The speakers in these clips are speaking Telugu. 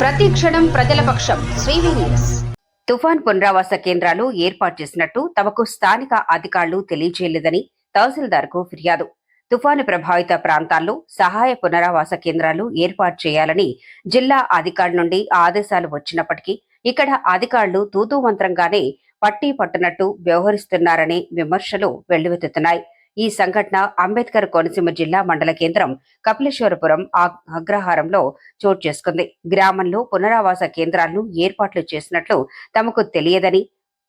ప్రతి క్షణం ప్రజల పక్షం. శ్రీవీనియస్ తుఫాన్ పునరావాస కేంద్రాలు ఏర్పాటు చేసినట్టు తమకు స్థానిక అధికారులు తెలియజేయలేదని తహసీల్దార్కు ఫిర్యాదు. తుఫాను ప్రభావిత ప్రాంతాల్లో సహాయ పునరావాస కేంద్రాలు ఏర్పాటు చేయాలని జిల్లా అధికారుల నుండి ఆదేశాలు వచ్చినప్పటికీ ఇక్కడ అధికారులు తూతూ మంత్రంగానే పట్టి పట్టునట్టు వ్యవహరిస్తున్నారనే విమర్శలు వెల్లువెత్తుతున్నాయి. ఈ సంఘటన అంబేద్కర్ కోనసీమ జిల్లా మండల కేంద్రం కపిలేశ్వరపురం అగ్రహారంలో చోటు చేసుకుంది. గ్రామంలో పునరావాస కేంద్రాలను ఏర్పాట్లు చేసినట్లు తమకు తెలియదని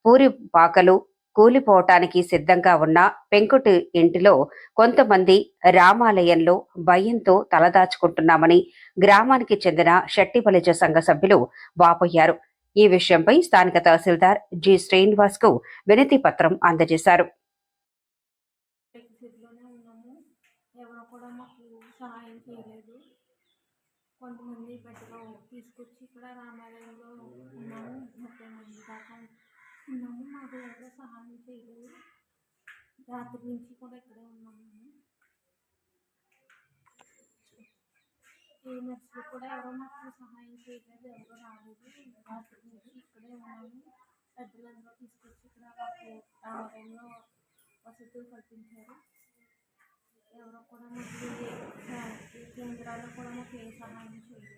పూరి పాకలు కూలిపోవటానికి సిద్ధంగా ఉన్న పెంకుటి ఇంటిలో కొంతమంది రామాలయంలో భయంతో తలదాచుకుంటున్నామని గ్రామానికి చెందిన శెట్టిబలిజ సంఘ సభ్యులు వాపోయారు. ఈ విషయంపై స్థానిక తహసీల్దార్ జి శ్రీనివాస్కు వినతి పత్రం అందజేశారు స్థితిలోనే ఉన్నాము ఎవరు కూడా మాకు సహాయం చేయలేదు. కొంతమంది పెద్దగా తీసుకొచ్చి ఇక్కడ రామాలయంలో ఉన్నాము. ముప్పై మంది దాకా ఉన్నాము. మాకు ఎవరు సహాయం చేయలేదు. రాత్రి నుంచి కూడా ఇక్కడే ఉన్నాము. మేము ఏ నర్సులు కూడా ఎవరో మాకు సహాయం చేయలేదు. ఎవరో రాలేదు. రాత్రి నుంచి ఇక్కడే ఉన్నాము. పెద్దలందరూ తీసుకొచ్చి ఇక్కడ మాకు రామాలయంలో వసతులు కల్పించారు. ఎవరో కూడా మాకు ఏ- ఏ కేంద్రాల్లో కూడా మాకు ఏ సహాయం చేయలేదు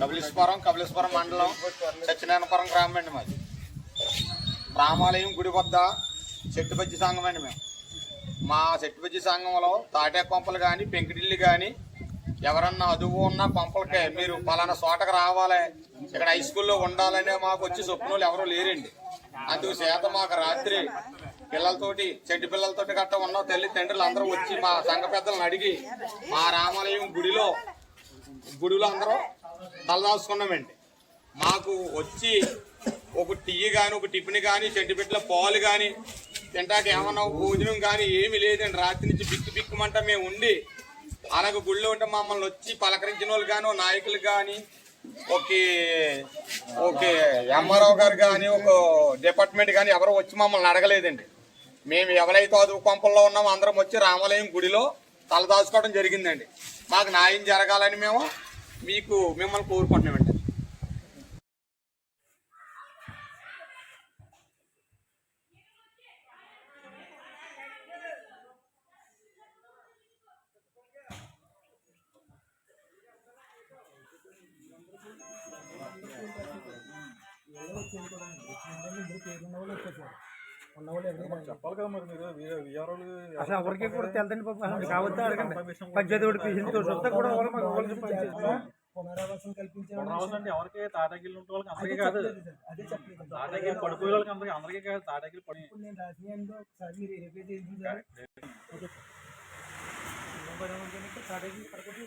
కపిలేశ్వరం కపిలేశ్వరం మండలం సత్యనారాయణపురం గ్రామం అండి మాది. రామాలయం గుడి వద్ద చెట్టుబజ్జి సంఘం అండి మేము. మా చెట్టుబజ్జి సంఘంలో తాటే కొంపలు కానీ పెంకిటిల్లు కానీ ఎవరన్నా అదువు ఉన్న కొంపలకే మీరు పలానా చోటకు రావాలి. ఇక్కడ హై స్కూల్లో ఉండాలనే మాకు వచ్చి స్వప్నలు ఎవరూ లేరండి. అందుకు చేత మాకు రాత్రి పిల్లలతోటి చెట్టు పిల్లలతోటి గట్ట ఉన్న. తల్లి తండ్రులు అందరూ వచ్చి మా సంఘ పెద్దలను అడిగి మా రామాలయం గుడిలో గుడిలో అందరూ తలదాచుకున్నామండి మాకు వచ్చి ఒక టీ కానీ ఒక టిఫిన్ కానీ చెట్టుపెట్ల పాలు కానీ తింటాక ఏమన్నా భోజనం కానీ ఏమీ లేదండి. రాత్రి నుంచి బిక్కు బిక్కుమంట మేము ఉండి అలాగే గుళ్ళో ఉంటే మమ్మల్ని వచ్చి పలకరించిన వాళ్ళు కానీ ఓ నాయకులు కానీ ఓకే ఓకే ఎంఆర్ఓ గారు కానీ ఒక డిపార్ట్మెంట్ కానీ ఎవరు వచ్చి మమ్మల్ని అడగలేదండి. మేము ఎవరైతే అదుపు కొంపల్లో ఉన్నామో అందరం వచ్చి రామాలయం గుడిలో తలదాచుకోవడం జరిగిందండి మాకు న్యాయం జరగాలని మేము మీకు మిమ్మల్ని కోరుకుంటున్నామండి చెప్పాలి కదా మరి మీరు వీ- వీఆర్ఓలు అసలు ఎవరికి కూడా తెలదండి పాప అసలు కావద్దు అడగండి పంచాయతీ ఒకటి పిలిచిన చూస్తే కూడా ఎవరు మాకు ఎవరికి పంచాయతీ పునరావాసం కల్పించామని పునరావాసం అంటే ఎవరికి తాటాకిళ్ళు ఉంటే వాళ్ళకి అందరికీ కాదు అదే చెప్పలేదు తాటాకిళ్ళు పడిపోయే వాళ్ళకి అందరికీ అందరికీ కాదు తాటాకిళ్ళు పడి ఇప్పుడు నేను రాసినందు ఒకసారి మీరు వెరిఫై చేసింది సార్ తాడేకి పడకొట్టి